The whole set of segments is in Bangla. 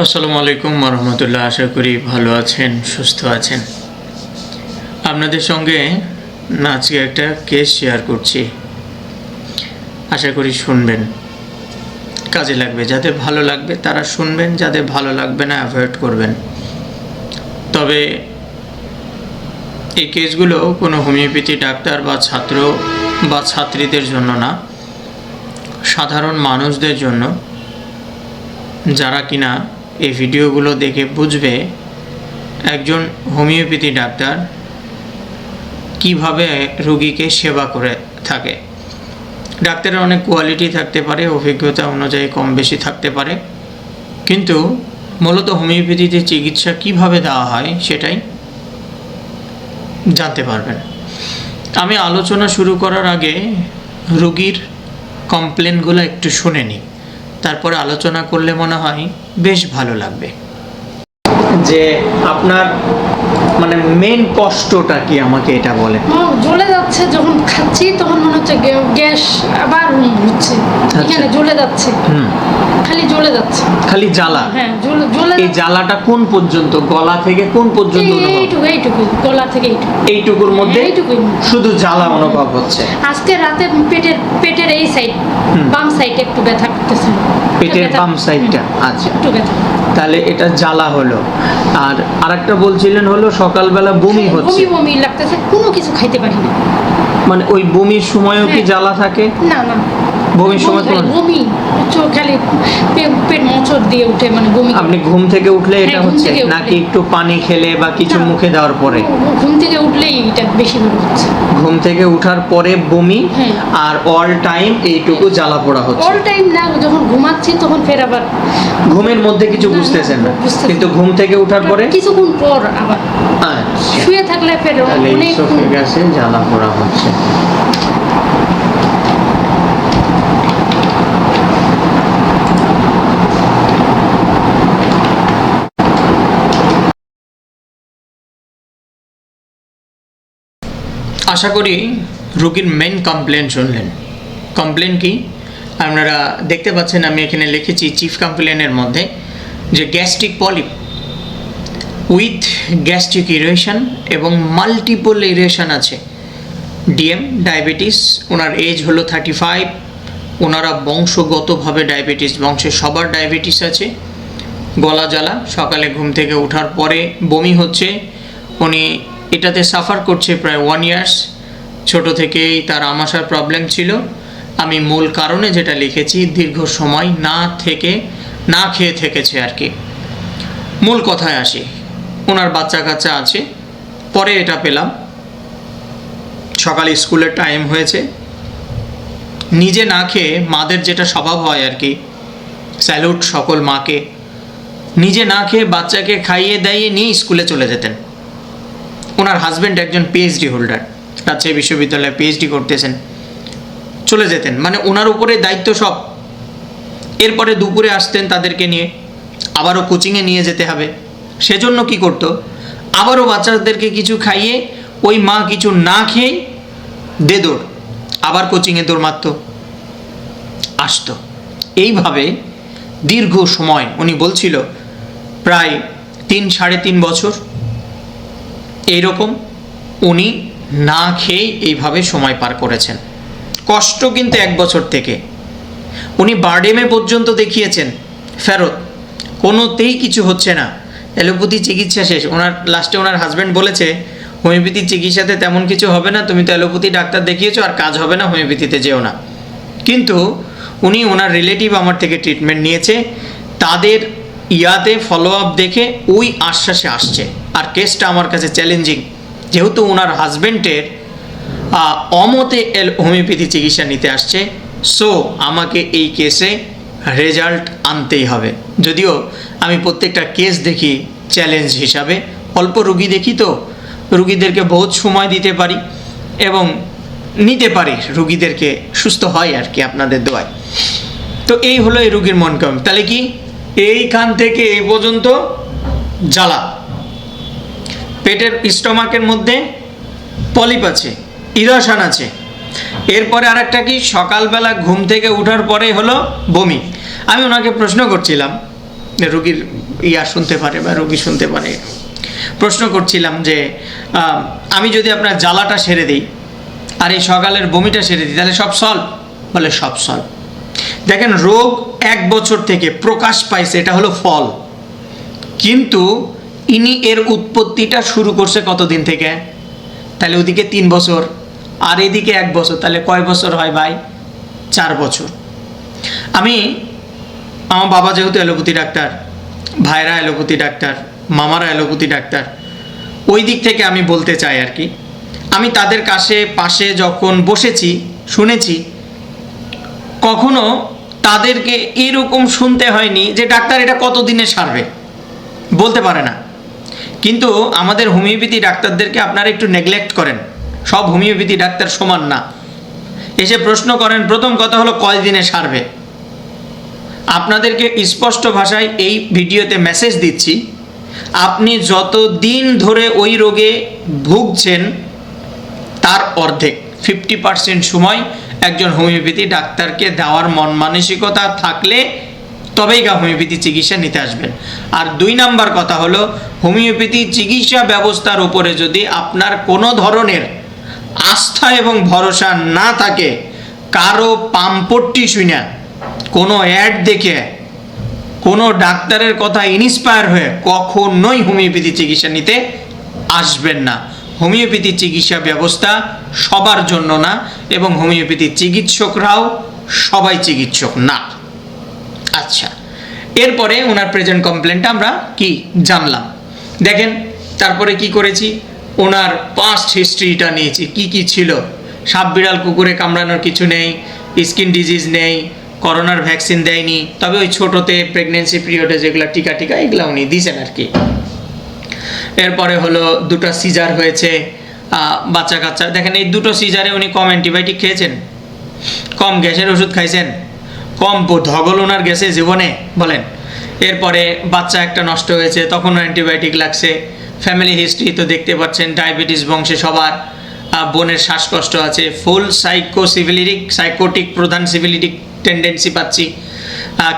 আসসালামু আলাইকুম রহমতুল্লাহ। আশা করি ভালো আছেন, সুস্থ আছেন। আপনাদের সঙ্গে না আজকে একটা কেস শেয়ার করছি। আশা করি শুনবেন। কাজে লাগবে। যাদের ভালো লাগবে তারা শুনবেন, যাদের ভালো লাগবে না অ্যাভয়েড করবেন। তবে এই কেসগুলো কোনো হোমিওপ্যাথি ডাক্তার বা ছাত্র বা ছাত্রীদের জন্য না। সাধারণ মানুষদের জন্য। যারা কিনা এই ভিডিওগুলো দেখে বুঝবে একজন হোমিওপ্যাথি ডাক্তার কীভাবে রুগীকে সেবা করে থাকে। ডাক্তারের অনেক কোয়ালিটি থাকতে পারে, অভিজ্ঞতা অনুযায়ী কম বেশি থাকতে পারে। কিন্তু মূলত হোমিওপ্যাথিতে চিকিৎসা কীভাবে দেওয়া হয় সেটাই জানতে পারবেন। আমি আলোচনা শুরু করার আগে রুগীর কমপ্লেনগুলো একটু শুনে নিই। তারপরে আলোচনা করলে মনে হয় বেশ ভালো লাগবে। যে আপনার মানে মেন কষ্টটা কি আমাকে এটা বলে জ্বলে যাচ্ছে যখন খাচ্ছি তখন মনে হচ্ছে গ্যাস আবার হচ্ছে। এখানে জ্বলে যাচ্ছে। হুম। খালি জ্বলে যাচ্ছে। খালি জ্বালা? হ্যাঁ জ্বলে এই জ্বালাটা কোন পর্যন্ত? গলা থেকে কোন পর্যন্ত এইটুকু এইটুকু গলা থেকে এইটুকু। এইটুকুর মধ্যে। শুধু জ্বালা অনুভব হচ্ছে? আজকে রাতে পেটের পেটের এই সাইড। বাম সাইড একটু ব্যথা করতেছে। পেটের বাম সাইডটা আচ্ছা। একটু ব্যথা। তাহলে এটা জ্বালা হলো। আর আরেকটা বলছিলেন হলো সকালবেলা বমি হচ্ছে। বমি বমি লাগতেছে কোনো কিছু খাইতে পারি না। মানে ওই বমির সময়ও কি হ্যাঁ। জ্বালা থাকে? না না। বমির সময় কোনো- বমি চোখ খালি পেট মোচড় দিয়ে উঠে মানে বমি আপনি ঘুম থেকে উঠলে এটা হ্যাঁ, হচ্ছে নাকি একটু পানি খেলে বা কিছু মুখে দেওয়ার পরে? ঘুম থেকে উঠলেই এটা বেশি হচ্ছে। ঘুম থেকে উঠার পরে বমি হ্যাঁ। আর অল টাইম এইটুকু জ্বালা পোড়া হচ্ছে। অল টাইম না যখন ঘুমাচ্ছি তখন ফের আবার ঘুমের মধ্যে কিছু বুঝতেছেন না। কিন্তু ঘুম থেকে উঠার পরে? কিছুক্ষণ পর আবার। আচ্ছা। শুয়ে থাকলে ফের অনেক ইসোফেগাসে জ্বালা পোড়া হচ্ছে। আশা করি রোগীর মেন কমপ্লেন শুনলেন। কমপ্লেন কি? আপনারা দেখতে পাচ্ছেন আমি এখানে লিখেছি চিফ কমপ্লেনের মধ্যে যে gastric polyp with gastric erosion এবং মাল্টিপল ইরেশন আছে। ডিএম ডায়াবেটিস ওনার এজ হলো থার্টি ফাইভ ওনারা বংশগতভাবে ডায়াবেটিস বংশে সবার ডায়াবেটিস আছে। গলা জ্বালা, সকালে ঘুম থেকে ওঠার পরে বমি হচ্ছে, উনি এটাতে সাফার করছে প্রায় ওয়ান ইয়ার্স ছোট থেকেই তার আমাশার প্রবলেম ছিল। আমি মূল কারণে যেটা লিখেছি, দীর্ঘ সময় না থেকে, না খেয়ে থেকেছে আর কি। মূল কথায় আসি, ওনার বাচ্চা কাচ্চা আছে, পরে এটা পেলাম। সকালে স্কুলের টাইম হয়েছে। নিজে না খেয়ে মাদের যেটা স্বভাব হয় আর কি, স্যালুট সকল মাকে। নিজে না খেয়ে বাচ্চাকে খাইয়ে দাইয়ে নিয়ে স্কুলে চলে যেতেন। ওনার হাজব্যান্ড একজন পিএইচডি হোল্ডার রাজশাহী বিশ্ববিদ্যালয়ে পিএইচডি করতেছেন, চলে যেতেন। মানে ওনার উপরে দায়িত্ব সব। এরপরে দুপুরে আসতেন তাদেরকে নিয়ে, আবারও কোচিংয়ে নিয়ে যেতে হবে। সেজন্য কি করতো? আবারও বাচ্চাদেরকে কিছু খাইয়ে, ওই মা কিছু না খেয়ে দে দৌড়, আবার কোচিংয়ে দৌড় মারত, আসতো। এইভাবে দীর্ঘ সময় উনি বলছিল, প্রায় তিন, সাড়ে তিন বছর এইরকম উনি না খেয়েই এইভাবে সময় পার করেছেন। কষ্ট কিন্তু এক বছর থেকে। উনি বার্ডেমে পর্যন্ত দেখিয়েছেন, ফেরত। কোনোতেই কিছু হচ্ছে না। অ্যালোপ্যাথি চিকিৎসা শেষ। ওনার, লাস্টে ওনার হাজব্যান্ড বলেছে, হোমিওপ্যাথি চিকিৎসাতে তেমন কিছু হবে না, তুমি তো অ্যালোপ্যাথি ডাক্তার দেখিয়েছো, আর কাজ হবে না, হোমিওপ্যাথিতে যেও না। কিন্তু উনি ওনার রিলেটিভ আমার থেকে ট্রিটমেন্ট নিয়েছে। তাদের ইয়াতে ফলো আপ দেখে ওই আশ্বাসে আসছে। আর কেসটা আমার কাছে চ্যালেঞ্জিং যেহেতু ওনার হাজব্যান্ডের অমতে এল হোমিওপ্যাথি চিকিৎসা নিতে আসছে সো আমাকে এই কেসে রেজাল্ট আনতেই হবে। যদিও আমি প্রত্যেকটা কেস দেখি চ্যালেঞ্জ হিসাবে। অল্প রুগী দেখি তো, রুগীদেরকে বহুত সময় দিতে পারি এবং নিতে পারি, রুগীদেরকে সুস্থ হয় আর কি আপনাদের দোয়ায়। তো এই হলো এই রুগীর মন কম তাহলে কি এইখান থেকে এই পর্যন্ত জ্বালা। পেটের স্টমাকের মধ্যে পলিপ আছে, ইরাসান আছে। এরপরে আরেকটা কি? সকালবেলা ঘুম থেকে ওঠার পরে হলো বমি। আমি ওনাকে প্রশ্ন করছিলাম রুগীর ইয়া শুনতে পারে বা রুগী শুনতে পারে। প্রশ্ন করছিলাম যে আমি যদি আপনার জ্বালাটা সেরে দিই আর এই সকালের বমিটা সেরে দিই, তাহলে সব সলভ? বলে, সব সলভ। দেখেন, রোগ এক বছর থেকে প্রকাশ পাইছে, এটা হলো ফল। কিন্তু ইনি এর উৎপত্তিটা শুরু করছে কতদিন থেকে? তাহলে ওদিকে তিন বছর, আর এদিকে এক বছর, তাহলে কয় বছর হয় ভাই? চার বছর। আমি, আমার বাবা যেহেতু অ্যালোপ্যাথি ডাক্তার, ভাইরা অ্যালোপ্যাথি ডাক্তার, মামারা অ্যালোপ্যাথি ডাক্তার, ওই দিক থেকে আমি বলতে চাই আর কি। আমি তাদের কাছে, পাশে যখন বসেছি, শুনেছি, কখনো তাদেরকে এরকম শুনতে হয়নি যে ডাক্তার এটা কতদিনে সারবে? বলতে পারে না। কিন্তু আমাদের হোমিওপ্যাথি ডাক্তারদেরকে আপনারা একটু নেগলেক্ট করেন। সব হোমিওপ্যাথি ডাক্তার সমান না। এসে প্রশ্ন করেন, প্রথম কথা হলো কয় দিনে সারবে? আপনাদেরকে স্পষ্ট ভাষায় এই ভিডিওতে মেসেজ দিচ্ছি, আপনি যত দিন ধরে ওই রোগে ভুগছেন, তার অর্ধেক ফিফটি পার্সেন্ট সময় একজন হোমিওপ্যাথি ডাক্তারকে দেওয়ার মন মানসিকতা থাকলে তবেই গা হোমিওপ্যাথি চিকিৎসা নিতে আসবেন। আর দুই নাম্বার কথা হলো, হোমিওপ্যাথি চিকিৎসা ব্যবস্থার উপরে যদি আপনার কোনো ধরনের আস্থা এবং ভরসা না থাকে, কারও পাম্পট্টি শুনে কোনো অ্যাড দেখে, কোনো ডাক্তারের কথা ইন্সপায়ার হয়ে কখনোই হোমিওপ্যাথি চিকিৎসা নিতে আসবেন না। হোমিওপ্যাথি চিকিৎসা ব্যবস্থা সবার জন্য না, এবং হোমিওপ্যাথি চিকিৎসকরাও সবাই চিকিৎসক না। আচ্ছা এরপরে ওনার প্রেজেন্ট কমপ্লেনটা আমরা কি জানলাম। দেখেন, তারপরে কি করেছি? ওনার পাস্ট হিস্ট্রিটা নিয়েছি। কি কি ছিল? সাপ বিড়াল কুকুরে কামড়ানোর কিছু নেই স্কিন ডিজিজ নেই করোনার ভ্যাকসিন দেয়নি, তবে ওই ছোটোতে প্রেগনেন্সি পিরিয়ডে যেগুলো টিকা টিকা, এগুলো উনি দিয়েছেন আর কি এরপরে হলো দুটো সিজার হয়েছে বাচ্চা কাচ্চা দেখেন, এই দুটো সিজারে উনি কম অ্যান্টিবায়োটিক খেয়েছেন। কম গ্যাসের ওষুধ খাইছেন। কম ধগল ওনার গেছে জীবনে, বলেন। এরপরে বাচ্চা একটা নষ্ট হয়েছে, তখনও অ্যান্টিবায়োটিক লাগছে। ফ্যামিলি হিস্ট্রি তো দেখতে পাচ্ছেন, ডায়াবেটিস বংশে সবার বোনের শ্বাসকষ্ট আছে। ফুল সাইকো সিভিলিটিক সাইকোটিক প্রধান সিভিলিটিক টেন্ডেন্সি পাচ্ছি।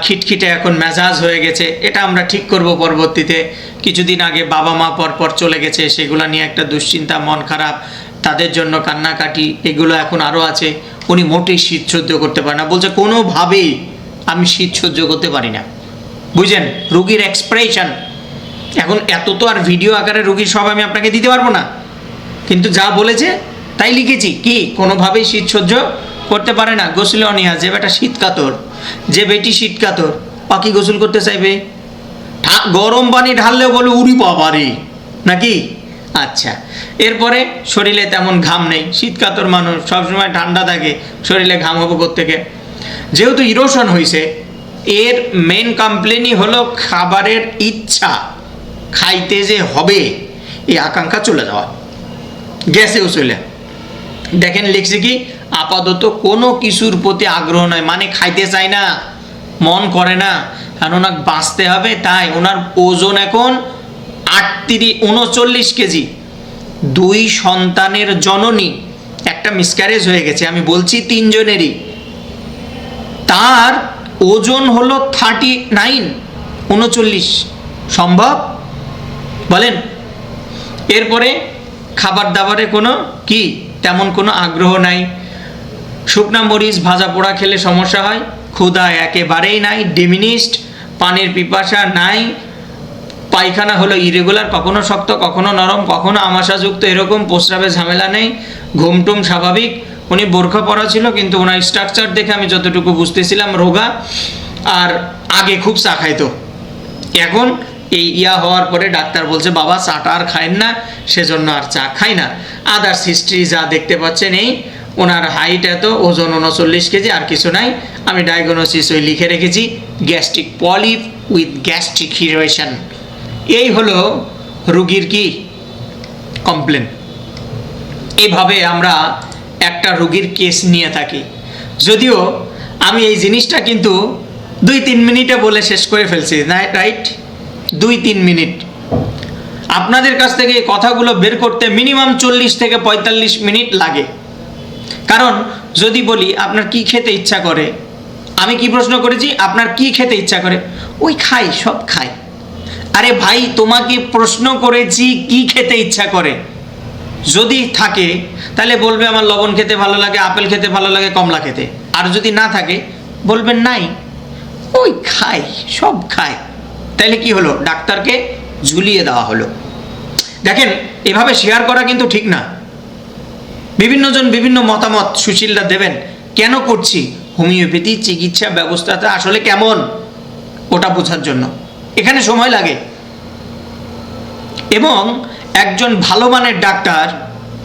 খিটখিটে এখন মেজাজ হয়ে গেছে। এটা আমরা ঠিক করব পরবর্তীতে। কিছুদিন আগে বাবা মা পরপর চলে গেছে, সেগুলো নিয়ে একটা দুশ্চিন্তা, মন খারাপ, তাদের জন্য কান্নাকাটি, এগুলো এখন আরও আছে। উনি মোটেই শীত সহ্য করতে পারে না। বলছে, কোনোভাবেই আমি শীত সহ্য করতে পারি না। বুঝলেন? রুগীর এক্সপ্রেশন এখন এত তো আর ভিডিও আকারে রুগীর সব আমি আপনাকে দিতে পারব না। কিন্তু যা বলেছে, তাই লিখেছি। কি? কোনোভাবেই শীত সহ্য করতে পারে না। গোসলে অনিয়া যে বেটা শীত কাতর, যে বেটি শীত কাতর পাখি গোসল করতে চাইবে? গরম পানি ঢাললেও বলে, উড়ি পাবারে নাকি? আচ্ছা। এরপরে শরীরে তেমন ঘাম নেই শীত কাতর মানুষ, সবসময় ঠান্ডা থাকে, শরীরে ঘাম হব থেকে যেহেতু ইরোশন হয়েছে এর মেন কমপ্লেনই হলো খাবারের ইচ্ছা, খাইতে যে হবে, এই আকাঙ্ক্ষা চলে যাওয়া। গ্যাসেও চলে। দেখেন, লিখছে কি, আপাতত কোনো কিছুর প্রতি আগ্রহ নয় মানে খাইতে চায় না, মন করে না, কারণ ওনাকে বাঁচতে হবে, তাই ওনার ওজন এখন আটত্রিশ, উনচল্লিশ কেজি। দুই সন্তানের জননী। একটা মিসক্যারেজ হয়ে গেছে, আমি বলছি তিনজনেরই। তার ওজন হলো থার্টি নাইন উনচল্লিশ। সম্ভব? বলেন। এরপরে খাবার দাবারে কোনো কি? তেমন কোনো আগ্রহ নাই। শুকনা মরিচ, ভাজা পোড়া খেলে সমস্যা হয়। ক্ষুধা একেবারেই নাই ডিমিনিস্ট পানির পিপাসা নাই পায়খানা হলো ইরেগুলার কখনো শক্ত, কখনো নরম, কখনো আমাশাযুক্ত, এরকম প্রস্রাবে ঝামেলা নেই, ঘুমটুম স্বাভাবিক। উনি বোরখা পরা ছিল, কিন্তু ওনার স্ট্রাকচার দেখে আমি যতটুকু বুঝতেছিলাম রোগা, আর আগে খুব চা খাইতো। এখন এই ইয়া হওয়ার পরে ডাক্তার বলছে, বাবা, চাটা আর খায়েন না, সেজন্য আর চা খাই না। আদার্স হিস্ট্রি যা দেখতে পাচ্ছেন এই, ওনার হাইট এত, ওজন উনচল্লিশ কেজি, আর কিছু নাই। আমি ডায়াগনোসিস ওই লিখে রেখেছি gastric polyp with gastric erosion এই হলো রুগীর কি? কমপ্লেন এভাবে আমরা একটা রুগীর কেস নিয়ে থাকি। যদিও আমি এই জিনিসটা কিন্তু দুই তিন মিনিটে বলে শেষ করে ফেলছি রাইট দুই তিন মিনিট। আপনাদের কাছ থেকে এই কথাগুলো বের করতে মিনিমাম চল্লিশ থেকে পঁয়তাল্লিশ মিনিট লাগে। কারণ যদি বলি, আপনার কি খেতে ইচ্ছা করে? আমি কি প্রশ্ন করেছি? আপনার কি খেতে ইচ্ছা করে? ওই খাই, সব খাই। আরে ভাই, তোমাকে প্রশ্ন করেছি, কি খেতে ইচ্ছা করে? যদি থাকে, তাহলে বলবে আমার লবণ খেতে ভালো লাগে, আপেল খেতে ভালো লাগে, কমলা খেতে। আর যদি না থাকে বলবেন নাই। ওই খাই সব খায়। তাহলে কি হলো? ডাক্তারকে ঝুলিয়ে দেওয়া হলো। দেখেন, এভাবে শেয়ার করা কিন্তু ঠিক না। বিভিন্নজন বিভিন্ন মতামত সুশীলরা দেবেন, কেন করছি? হোমিওপ্যাথি চিকিৎসা ব্যবস্থাটা আসলে কেমন? ওটা বোঝার জন্য। এখানে সময় লাগে। এবং একজন ভালো মানের ডাক্তার,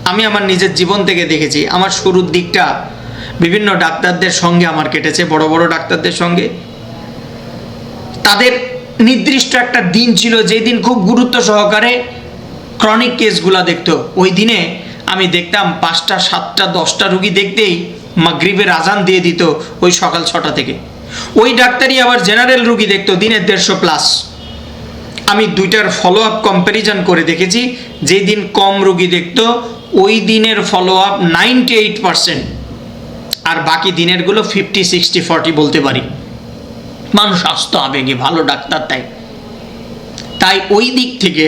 আমি আমার নিজের জীবন থেকে দেখেছি, আমার শুরুর দিকটা বিভিন্ন ডাক্তারদের সঙ্গে আমার কেটেছে, বড় বড় ডাক্তারদের সঙ্গে। তাদের নির্দিষ্ট একটা দিন ছিল, যেই দিন খুব গুরুত্ব সহকারে ক্রনিক কেসগুলো দেখতো। ওই দিনে আমি দেখতাম পাঁচটা, সাতটা, দশটা রুগী দেখতেই মাগরিবের আজান দিয়ে দিত ওই সকাল ছটা থেকে। ওই ডাক্তারই আবার জেনারেল রুগী দেখতো, দিনের দেড়শো প্লাস আমি দুইটার ফলো আপ কম্প্যারিজন করে দেখেছি যেই দিন কম রুগী দেখতো, ওই দিনের follow up ninety eight percent আর বাকি দিনেরগুলো ফিফটি সিক্সটি ফর্টি বলতে পারি। মানুষ আসতো আবেগে, ভালো ডাক্তার তাই। তাই ওই দিক থেকে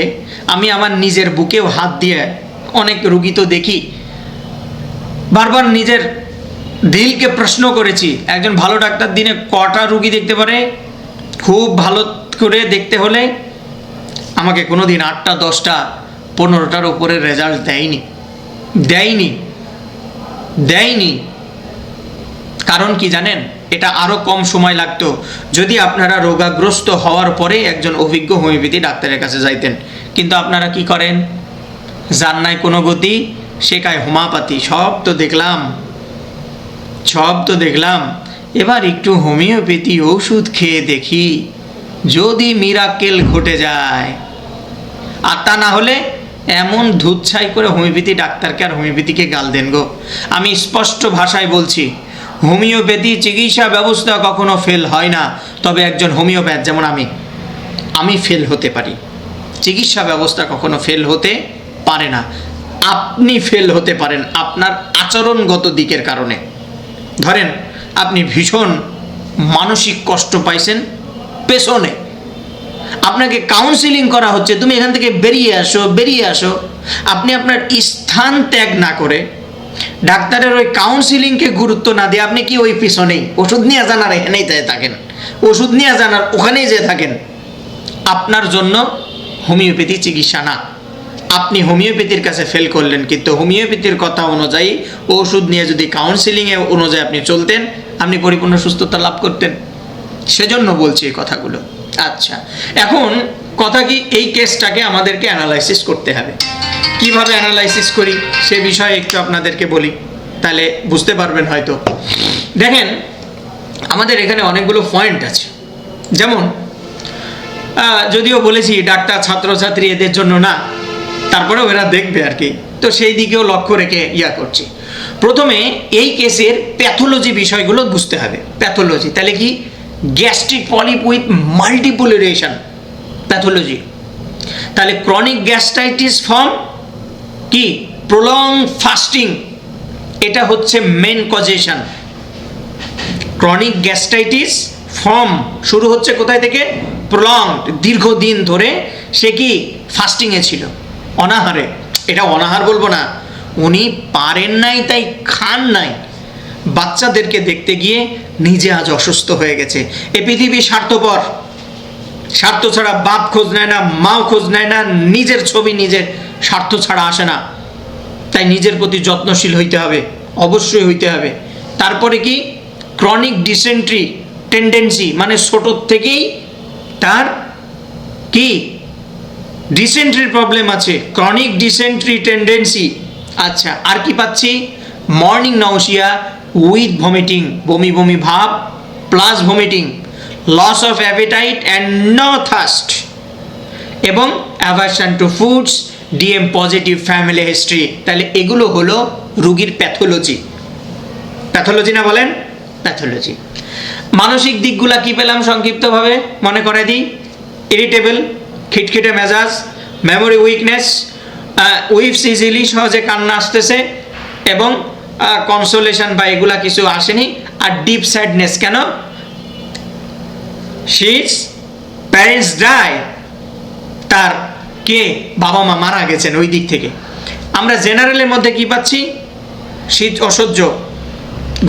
আমি আমার নিজের বুকেও হাত দিয়ে অনেক রুগী তো দেখি। বারবার নিজের দিলকে প্রশ্ন করেছি, একজন ভালো ডাক্তার দিনে কটা রুগী দেখতে পারে? খুব ভালো করে দেখতে হলে আমাকে কোনো দিন আটটা, দশটা, পনেরোটার উপরে রেজাল্ট দেয়নি। দেয়নি। দেয়নি। কারণ কি জানেন? এটা আরও কম সময় লাগতো। যদি আপনারা রোগাগ্রস্ত হওয়ার পরে একজন অভিজ্ঞ হোমিওপ্যাথি ডাক্তারের কাছে যাইতেন। কিন্তু আপনারা কি করেন? নাই কোনো গতি, শেখায় হোমাপাতি সব তো দেখলাম। সব তো দেখলাম। এবার একটু হোমিওপ্যাথি ওষুধ খেয়ে দেখি, যদি মিরাকেল ঘটে যায়। আর তা না হলে এমন ধুচ্ছাই করে হোমিওপ্যাথি ডাক্তারকে আর হোমিওপ্যাথিকে গাল দেন গো। আমি স্পষ্ট ভাষায় বলছি, হোমিওপ্যাথি চিকিৎসা ব্যবস্থা কখনো ফেল হয় না, তবে একজন হোমিওপ্যাথ যেমন আমি আমি ফেল হতে পারি। চিকিৎসা ব্যবস্থা কখনো ফেল হতে পারে না। আপনি ফেল হতে পারেন আপনার আচরণগত দিকের কারণে। ধরেন আপনি ভীষণ মানসিক কষ্ট পাইছেন, পেছনে। আপনাকে কাউন্সিলিং করা হচ্ছে, তুমি এখান থেকে বেরিয়ে আসো বেরিয়ে আসো। আপনি আপনার স্থান ত্যাগ না করে ডাক্তারের ওই কাউন্সিলিংকে গুরুত্ব না দিয়ে আপনি কি ওই পিছনেই, ওষুধ নিয়ে জানার এখানেই যেয়ে থাকেন? ওষুধ নিয়ে জানার ওখানেই যেয়ে থাকেন। আপনার জন্য হোমিওপ্যাথি চিকিৎসা না। আপনি হোমিওপ্যাথির কাছে ফেল করলেন, কিন্তু হোমিওপ্যাথির কথা অনুযায়ী ওষুধ নিয়ে যদি কাউন্সিলিংয়ে অনুযায়ী আপনি চলতেন, আপনি পরিপূর্ণ সুস্থতা লাভ করতেন। সেজন্য বলছি এই কথাগুলো। আচ্ছা এখন কথা কি এই কেসটাকে আমাদেরকে অ্যানালাইসিস করতে হবে। কীভাবে অ্যানালাইসিস করি? সে বিষয়ে একটু আপনাদেরকে বলি। তাহলে বুঝতে পারবেন হয়তো। দেখেন, আমাদের এখানে অনেকগুলো পয়েন্ট আছে। যেমন যদিও বলেছি, ডাক্তার, ছাত্রছাত্রী এদের জন্য না। তারপরেও এরা দেখবে আর কি। তো সেই দিকেও লক্ষ্য রেখে ইয়া করছি। প্রথমে এই কেসের প্যাথোলজি বিষয়গুলো বুঝতে হবে। প্যাথোলজি, তাহলে কি? Gastric polyp with multiple erosion pathology. তাহলে ক্রনিক গ্যাস্ট্রাইটিস ফর্ম কি? Prolong fasting. এটা হচ্ছে main causation. Chronic gastritis form শুরু হচ্ছে কোথায় থেকে? প্রলং দীর্ঘদিন ধরে সে কি? ফাস্টিংয়ে ছিল। অনাহারে। এটা অনাহার বলব না। উনি পারেন নাই, তাই খান নাই। বাচ্চাদেরকে দেখতে গিয়ে নিজে আজ অসুস্থ হয়ে গেছে। এ পৃথিবী স্বার্থপর। স্বার্থ ছাড়া বাপ খোঁজ নেয় না, মাও খোঁজ নেয় না, নিজের ছবি নিজের স্বার্থ ছাড়া আসে না। তাই নিজের প্রতি যত্নশীল হইতে হবে, অবশ্যই হইতে হবে। তারপরে কি? ক্রনিক ডিসেন্ট্রি টেন্ডেন্সি মানে ছোটোর থেকেই তার কি? ডিসেন্ট্রির প্রবলেম আছে ক্রনিক ডিসেন্ট্রি টেন্ডেন্সি আচ্ছা আর কি পাচ্ছি? মর্নিং নাউসিয়া উইথ ভমিটিং বমি বমি ভাব plus vomiting loss of appetite and no thirst এবং aversion to foods DM positive family history তাহলে এগুলো হলো রুগীর প্যাথোলজি প্যাথোলজি না বলেন? প্যাথোলজি মানসিক দিকগুলা কি পেলাম সংক্ষিপ্তভাবে? মনে করে দিই। ইরিটেবল খিটখিটে মেজাজ মেমোরি উইকনেস উইপস ইজিলি সহজে কান্না আসতেছে এবং কনসোলেশন বা এগুলা কিছু আসেনি। আর ডিপ স্যাডনেস কেন? শিটস প্যারেন্টস ডাই তার কে? বাবা মা মারা গেছেন ওই দিক থেকে। আমরা জেনারেলের মধ্যে কি পাচ্ছি? শীত অসহ্য,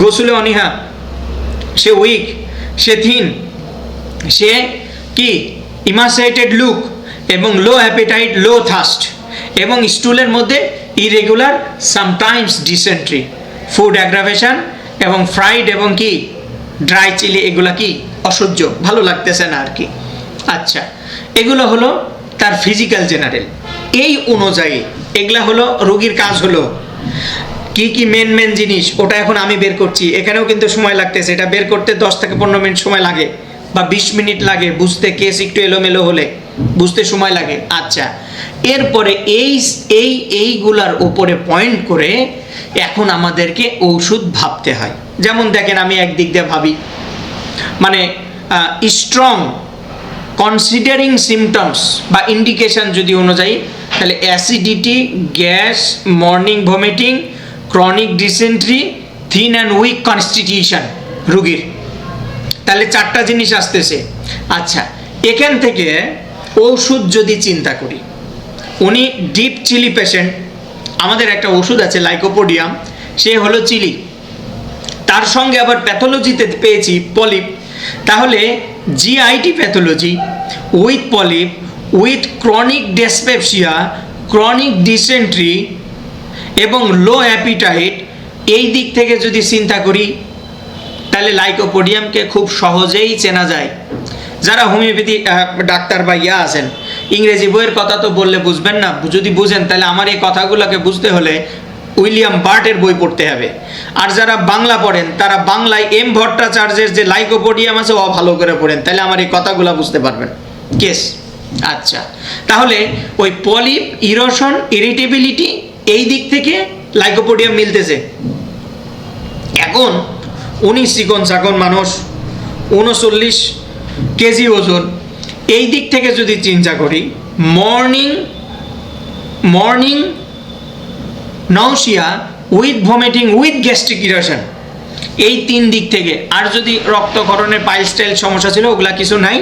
গোসুলে অনীহা, সে উইক সে থিন সে কি? ইমাসেটেড লুক এবং লো অ্যাপিটাইট, লো থাস্ট এবং স্টুলের মধ্যে irregular, sometimes dysentery, food aggravation এবং ফ্রাইড এবং কি, ড্রাই চিলি, এগুলা কি অসহ্য, ভালো লাগতেছে না আর কি আচ্ছা এগুলো হলো তার ফিজিক্যাল জেনারেল। এই অনুযায়ী, এগুলা হলো রোগীর কাজ হলো। কি কি মেন মেন জিনিস, ওটা এখন আমি বের করছি। এখানেও কিন্তু সময় লাগতেছে, এটা বের করতে দশ থেকে পনেরো মিনিট সময় লাগে। বা বিশ মিনিট লাগে, বুঝতে কেস একটু এলোমেলো হলে, বুঝতে সময় লাগে। আচ্ছা এরপরে এই এই, এইগুলার উপরে পয়েন্ট করে এখন আমাদেরকে ঔষধ ভাবতে হয়। যেমন দেখেন, আমি একদিক দিয়ে ভাবি। মানে স্ট্রং কনসিডারিং সিমটমস বা ইন্ডিকেশন যদি অনুযায়ী, তাহলে acidity gas morning vomiting chronic dysentery thin and weak constitution রুগীর। তাহলে চারটা জিনিস আসতেছে। আচ্ছা এখান থেকে ওষুধ যদি চিন্তা করি, উনি ডিপ চিলি পেশেন্ট আমাদের একটা ওষুধ আছে লাইকোপোডিয়াম সে হলো চিলি তার সঙ্গে আবার প্যাথোলজিতে পেয়েছি পলিপ তাহলে GIT pathology with polyp with chronic dyspepsia chronic dysentery এবং লো অ্যাপিটাইট এই দিক থেকে যদি চিন্তা করি তাহলে লাইকোপোডিয়ামকে খুব সহজেই চেনা যায়। যারা হোমিওপ্যাথি ডাক্তার বা ইয়া আছেন, ইংরেজি বইয়ের কথা তো বললে বুঝবেন না, যদি বুঝেন, তাহলে আমার এই কথাগুলোকে বুঝতে হলে উইলিয়াম বার্টের বই পড়তে হবে। আর যারা বাংলা পড়েন, তারা বাংলায় এম ভট্টাচার্যের যে লাইকোপোডিয়াম আছে, ও ভালো করে পড়েন, তাহলে আমার এই কথাগুলো বুঝতে পারবেন। কেস? আচ্ছা। তাহলে ওই পলিপ ইরোশন, ইরিটেবিলিটি, এই দিক থেকে লাইকোপোডিয়াম মিলতেছে। এখন উনি চিকন চাকন মানুষ, উনচল্লিশ কেজি ওজন। এই দিক থেকে যদি চিন্তা করি morning morning nausea with vomiting with gastric irritation এই তিন দিক থেকে। আর যদি রক্তকরণের পাইল স্টাইল সমস্যা ছিল, ওগুলা কিছু নাই।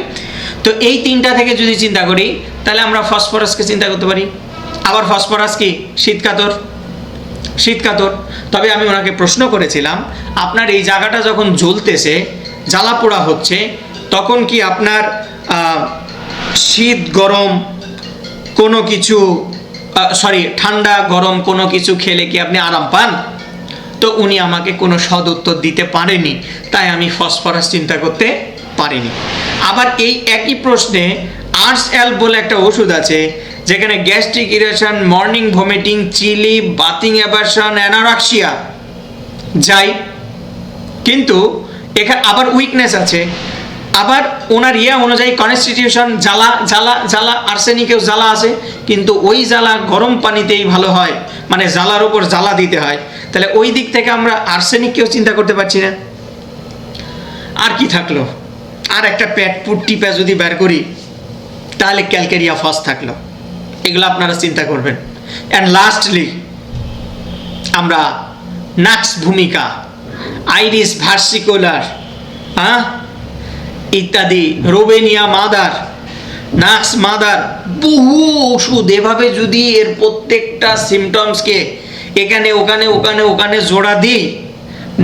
তো এই তিনটা থেকে যদি চিন্তা করি, তাহলে আমরা ফসফরাসকে চিন্তা করতে পারি। আবার ফসফরাস কি? শীতকাতর। শীতকাতর। তবে আমি ওনাকে প্রশ্ন করেছিলাম, আপনার এই জায়গাটা যখন জ্বলতেছে জ্বালা পোড়া হচ্ছে, তখন কি আপনার শীত, গরম কোনো কিছু সরি ঠান্ডা, গরম কোনো কিছু খেলে কি আপনি আরাম পান? তো উনি আমাকে কোনো সদ উত্তর দিতে পারেনি, তাই আমি ফসফরাস চিন্তা করতে পারিনি। আবার এই একই প্রশ্নে, আর্স অ্যাল বলে একটা ওষুধ আছে যেখানে gastric irritation, morning vomiting, chilly bathing aversion, anorexia যাই। কিন্তু এখানে আবার উইকনেস আছে। আবার ওনার ইয়ে অনুযায়ী কনস্টিটিউশন জ্বালা জ্বালা জ্বালা আর্সেনিকেও জ্বালা আছে, কিন্তু ওই জ্বালা গরম পানিতেই ভালো হয়। মানে জ্বালার উপর জ্বালা দিতে হয়। তাহলে ওই দিক থেকে আমরা আর্সেনিককেও চিন্তা করতে পারছি না। আর কি থাকল? আর একটা প্যাট পুট টিপা যদি বের করি, তাহলে ক্যালকেরিয়া ফস থাকল। এগুলো আপনারা চিন্তা করবেন। অ্যান্ড লাস্টলি আমরা নাক্স ভূমিকা আইরিস ভার্সিকুলার হ্যাঁ ইত্যাদি, রোবেনিয়া মাদার, নাক্স মাদার, বহু ওষুধ এভাবে যদি এর প্রত্যেকটা সিমটমসকে এখানে, ওখানে ওখানে ওখানে জোড়া দিই,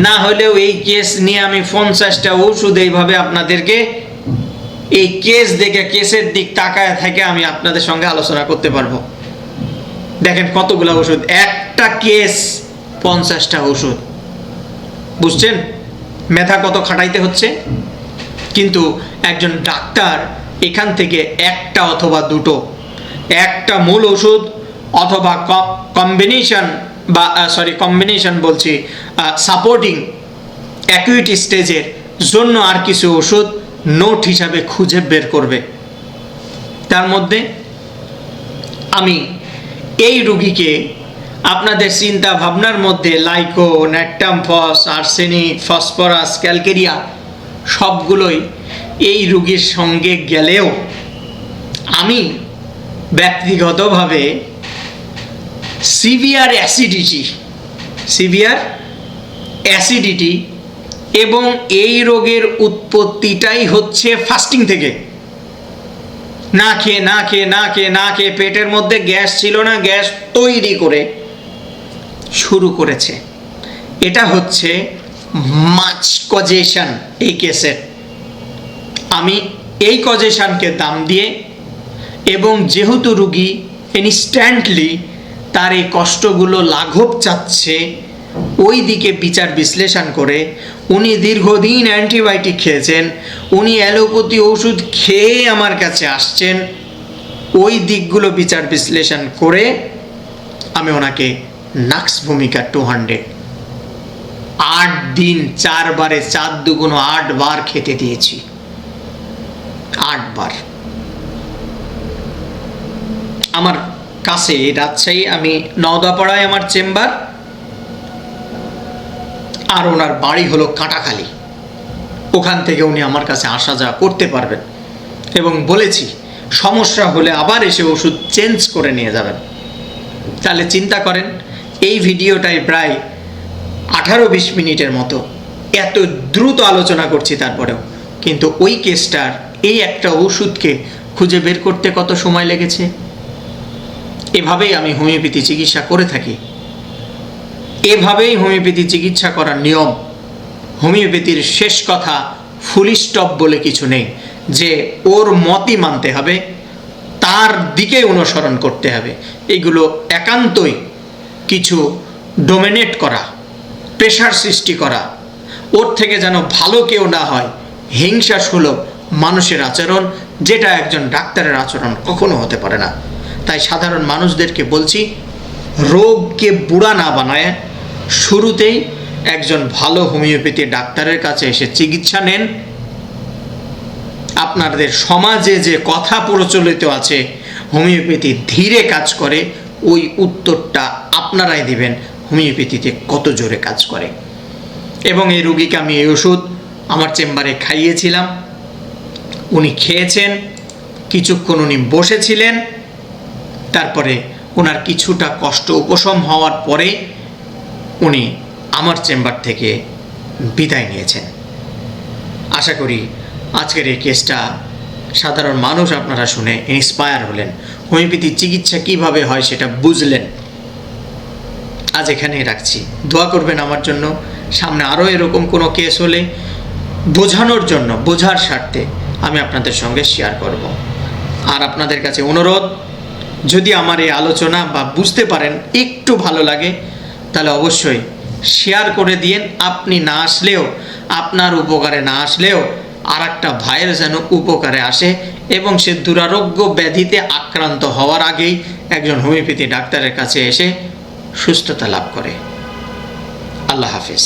না হলেও এই কেস নিয়ে আমি পঞ্চাশটা ওষুধ এইভাবে আপনাদেরকে এই কেস দেখে, কেসের দিক তাকায় থেকে আমি আপনাদের সঙ্গে আলোচনা করতে পারব। দেখেন কতগুলো ওষুধ। একটা কেস পঞ্চাশটা ওষুধ। বুঝছেন? মেধা কত খাটাইতে হচ্ছে? কিন্তু একজন ডাক্তার এখান থেকে একটা অথবা দুটো। একটা মূল ওষুধ অথবা কম্বিনেশন বা সরি কম্বিনেশন বলছি সাপোর্টিং অ্যাকুইটি স্টেজের জন্য আর কিছু ওষুধ নোট হিসাবে খুঁজে বের করবে। তার মধ্যে আমি এই রুগীকে আপনাদের চিন্তা ভাবনার মধ্যে Lyco natrum phos arsenic, phosphorus, calcarea সবগুলোই এই রুগীর সঙ্গে গেলেও আমি ব্যক্তিগতভাবে সিভিয়ার অ্যাসিডিটি সিভিয়ার অ্যাসিডিটি এবং এই রোগের উৎপত্তিটাই হচ্ছে ফাস্টিং থেকে। না খেয়ে না খেয়ে না খেয়ে না খেয়ে পেটের মধ্যে গ্যাস ছিল না, গ্যাস তৈরি করে শুরু করেছে। এটা হচ্ছে মাছ কজেশন এই কেসের আমি এই কজেশনকে দাম দিয়ে এবং যেহেতু রুগী ইনস্ট্যান্টলি তার এই কষ্টগুলো লাঘব চাচ্ছে ওই দিকে বিচার বিশ্লেষণ করে উনি দীর্ঘদিন অ্যান্টিবায়োটিক খেয়েছেন, উনি অ্যালোপ্যাথি ওষুধ খেয়ে আমার কাছে আসছেন। ওই দিকগুলো বিচার বিশ্লেষণ করে আমি ওনাকে নাক্স ভূমিকা টু হান্ড্রেড আট দিন চারবারে চার দুগুণ আট বার খেতে দিয়েছি। আটবার আমার কাছে রাজশাহী, আমি নওদাপাড়ায় আমার চেম্বার। আর ওনার বাড়ি হলো কাটাখালি। ওখান থেকে উনি আমার কাছে আসা যাওয়া করতে পারবেন। এবং বলেছি, সমস্যা হলে আবার এসে ওষুধ চেঞ্জ করে নিয়ে যাবেন। তাহলে চিন্তা করেন, এই ভিডিওটাই প্রায় আঠারো বিশ মিনিটের মতো। এত দ্রুত আলোচনা করছি তারপরেও। কিন্তু ওই কেসটার, এই একটা ওষুধকে খুঁজে বের করতে কত সময় লেগেছে? এভাবেই আমি হোমিওপ্যাথি চিকিৎসা করে থাকি। এভাবেই হোমিওপ্যাথি চিকিৎসা করার নিয়ম। হোমিওপ্যাথির শেষ কথা ফুল স্টপ বলে কিছু নেই, যে ওর মতই মানতে হবে, তার দিকে অনুসরণ করতে হবে। এগুলো একান্তই কিছু ডোমিনেট করা, প্রেশার সৃষ্টি করা। ওর থেকে যেন ভালো কেউ না হয়, হিংসা সুলভ মানুষের আচরণ, যেটা একজন ডাক্তারের আচরণ কখনো হতে পারে না। তাই সাধারণ মানুষদেরকে বলছি, রোগকে বুড়া না বানায় শুরুতেই একজন ভালো হোমিওপ্যাথি ডাক্তারের কাছে এসে চিকিৎসা নেন। আপনাদের সমাজে যে কথা প্রচলিত আছে, হোমিওপ্যাথি ধীরে কাজ করে, ওই উত্তরটা আপনারাই দিবেন, হোমিওপ্যাথিতে কত জোরে কাজ করে। এবং এই রুগীকে আমি এই ওষুধ আমার চেম্বারে খাইয়েছিলাম। উনি খেয়েছেন, কিছুক্ষণ উনি বসেছিলেন, তারপরে ওনার কিছুটা কষ্ট উপশম হওয়ার পরে উনি আমার চেম্বার থেকে বিদায় নিয়েছেন। আশা করি আজকের এই কেসটা সাধারণ মানুষ আপনারা শুনে ইন্সপায়ার হলেন। হোমিওপ্যাথি চিকিৎসা কীভাবে হয় সেটা বুঝলেন। আজ এখানেই রাখছি। দোয়া করবেন আমার জন্য। সামনে আরও এরকম কোনো কেস হলে বোঝানোর জন্য, বোঝার স্বার্থে আমি আপনাদের সঙ্গে শেয়ার করব। আর আপনাদের কাছে অনুরোধ, যদি আমার এই আলোচনা বা বুঝতে পারেন একটু ভালো লাগে তাহলে অবশ্যই শেয়ার করে দিয়েন। আপনি না আসলেও, আপনার উপকারে না আসলেও আর একটা ভাইয়ের যেন উপকারে আসে এবং সে দুরারোগ্য ব্যাধিতে আক্রান্ত হওয়ার আগেই একজন হোমিওপ্যাথি ডাক্তারের কাছে এসে সুস্থতা লাভ করে। আল্লাহ হাফিজ।